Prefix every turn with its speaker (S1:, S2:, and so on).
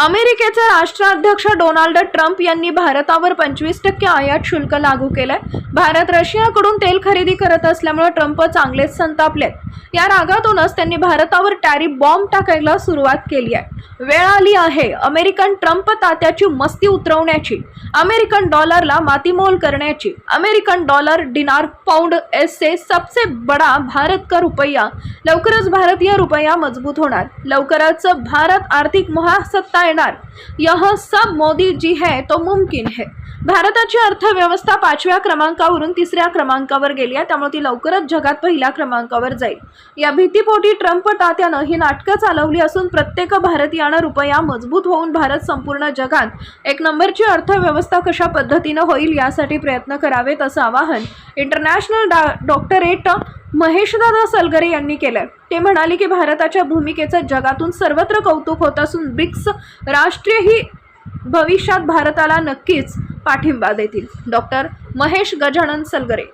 S1: अमेरिकेचे राष्ट्राध्यक्ष Donald Trump यांनी भारतावर पंचवीस टक्के आयात शुल्क लागू केलंय. भारत रशियाकडून तेल खरेदी करत असल्यामुळे ट्रम्प चांगलेच संतापलेत. या रागातूनच त्यांनी भारतावर टॅरिफ बॉम्ब टाकायला सुरुवात केली आहे. वेळ आली आहे अमेरिकन ट्रम्प तात्याची मस्ती उतरवण्याची अमेरिकन डॉलरला मातीमोल करण्याची. American dollar dinar pound S A सबसे बडा भारत का रुपया. लवकरच भारतीय रुपया मजबूत होणार. लवकरच भारत आर्थिक महासत्ता येणार. यह सब मोदी जी है तो मुमकिन है. भारताची अर्थव्यवस्था पाचव्या क्रमांकावरून तिसऱ्या क्रमांकावर गेली आहे त्यामुळे ती लवकरच जगात पहिल्या क्रमांकावर जाईल. या भीतीपोटी ट्रम्प तात्यानं ही नाटकं चालवली असून प्रत्येक भारतीयानं रुपया मजबूत होऊन भारत संपूर्ण जगात एक नंबरची अर्थव्यवस्था कशा पद्धतीनं होईल यासाठी प्रयत्न करावेत असं आवाहन. इंटरनॅशनल डॉक्टरेट महेशदादा सलगरे यांनी केलं ते म्हणाले की भारताच्या भूमिकेचं जगातून सर्वत्र कौतुक होत असून ब्रिक्स राष्ट्रीयही भविष्यात भारताला नक्कीच पाठिंबा देतील. डॉक्टर महेश गजानन सलगरे.